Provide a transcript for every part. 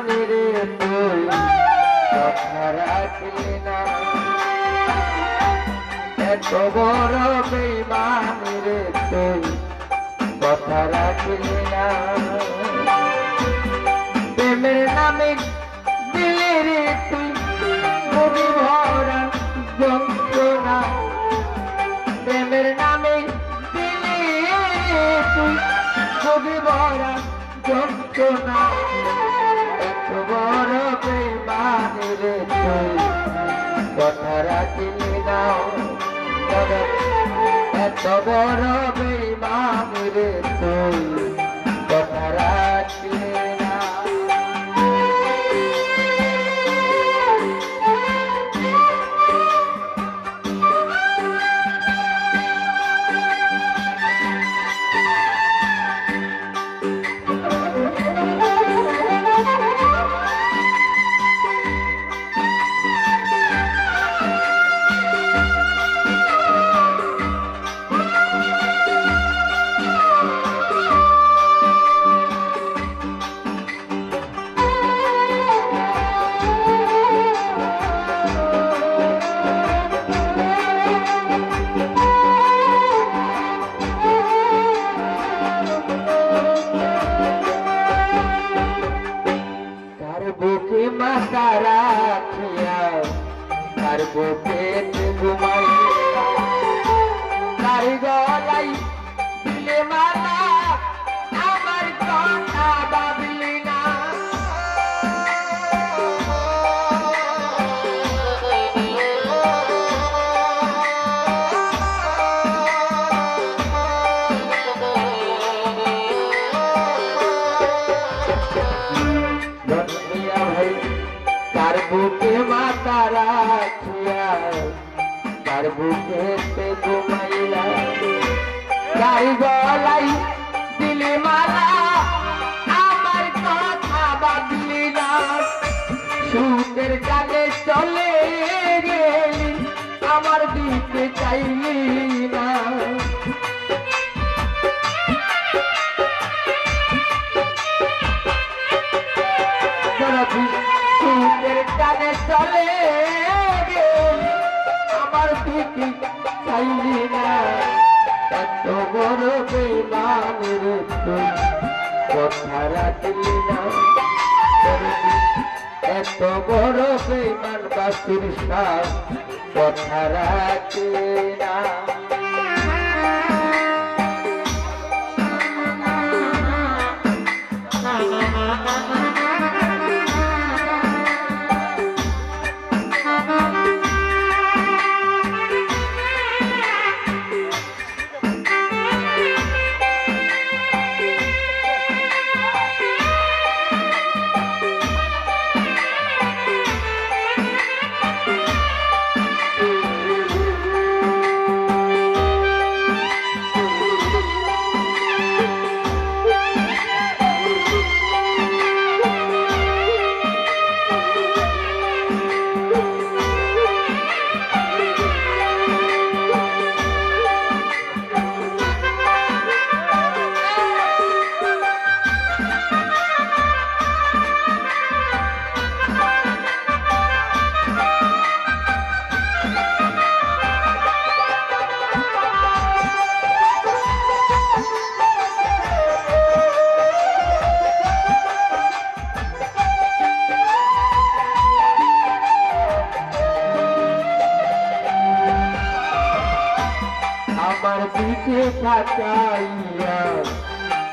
আমি রে তুই। কথা রাখলি না। এত বড় বেমানি রে তুই। কথা রাখলি না। প্রেমের নামে দিলি রে তুই। কবি ভরা যন্ত্রণা। প্রেমের নামে দিলি তুই। কবি ভরা যন্ত্রণা। এত মামুরে রে তুই তার বুকে মাতা রাখিয়া, তার বুকে সে ঘুমাইলা তার গলাই দিলি মালা, আমার কথা বাদলি না। সুদের কাজে চলে গেলি, আমার দিতে চাইলি এত বড় বেমানের তুই কথা রাখলি না এত বড় বেমান বাসুর সাপ কথা রাখলি না। আমার দিকে তাকাইয়া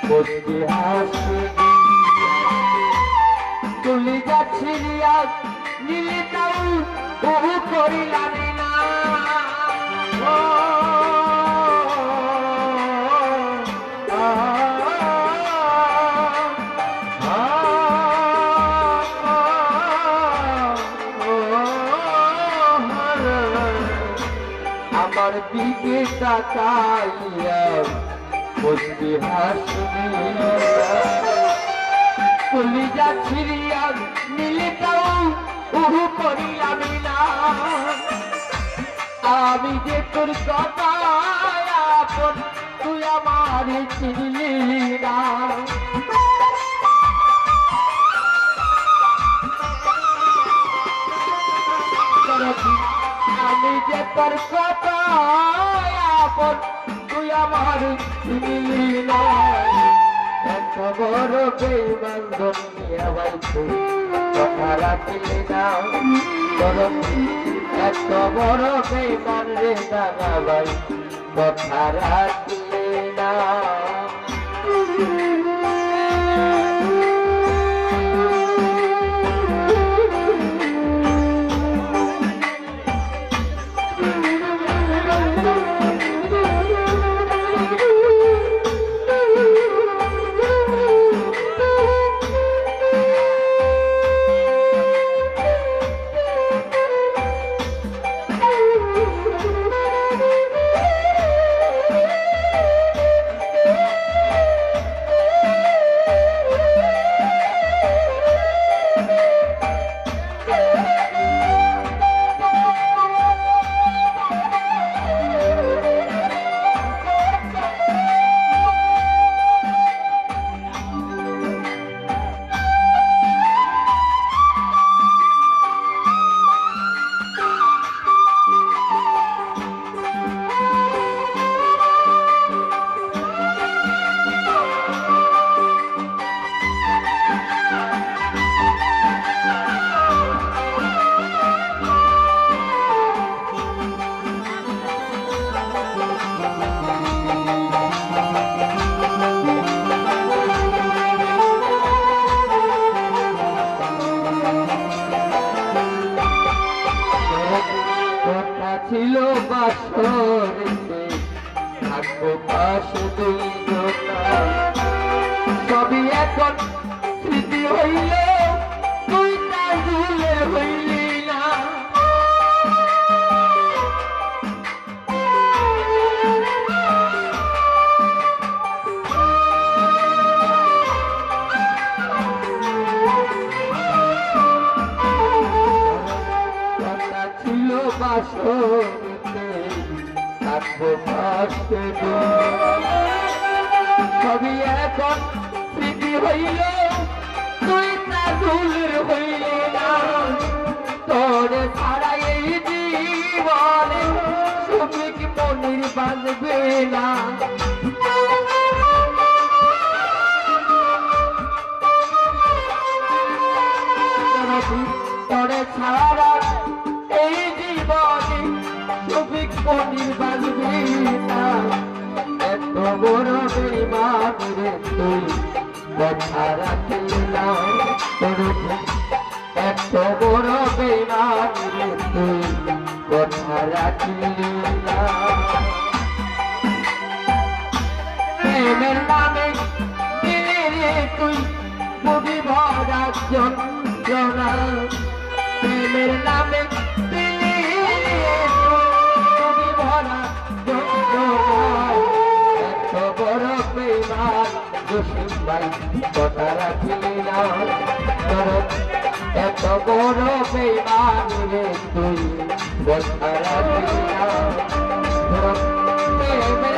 বসে হাসি তুলি যাচ্ছিলিয়া নীলি তাও বহু করিলাম না। দিকে তাকাইয়া বসে হাসি তুলি যাচ্ছিলিয়া নীলি তাউ বহু করিলাম না আমি যে তোর কথা তুই আমার চিনলি যে তোর কথা তুই আমার এত বড় বেইমান দুনিয়া বাইতে কথা রাখলি না। কথা রাখলি না। কথা ছিল বাসরিতে। থাকব পাশে দুই সবই এখন স্মৃতি হইল। এখন স্মৃতি হইল, তুই তা দূর হইলে না। তোর ছাড়া এই জীবনে সুবিক মনির বাঁধবে না তোরে ছাড়া কথা রাখলি না এত বড় বেইমান রে তুই কথা রাখলি না প্রেমের নামে তুই বুঝি ভরা যন্ত্রণা প্রেমের নামে কথা রাখলি না তোর এত বড় বেইমান রে তুই কথা রাখলি না তোর প্রেমের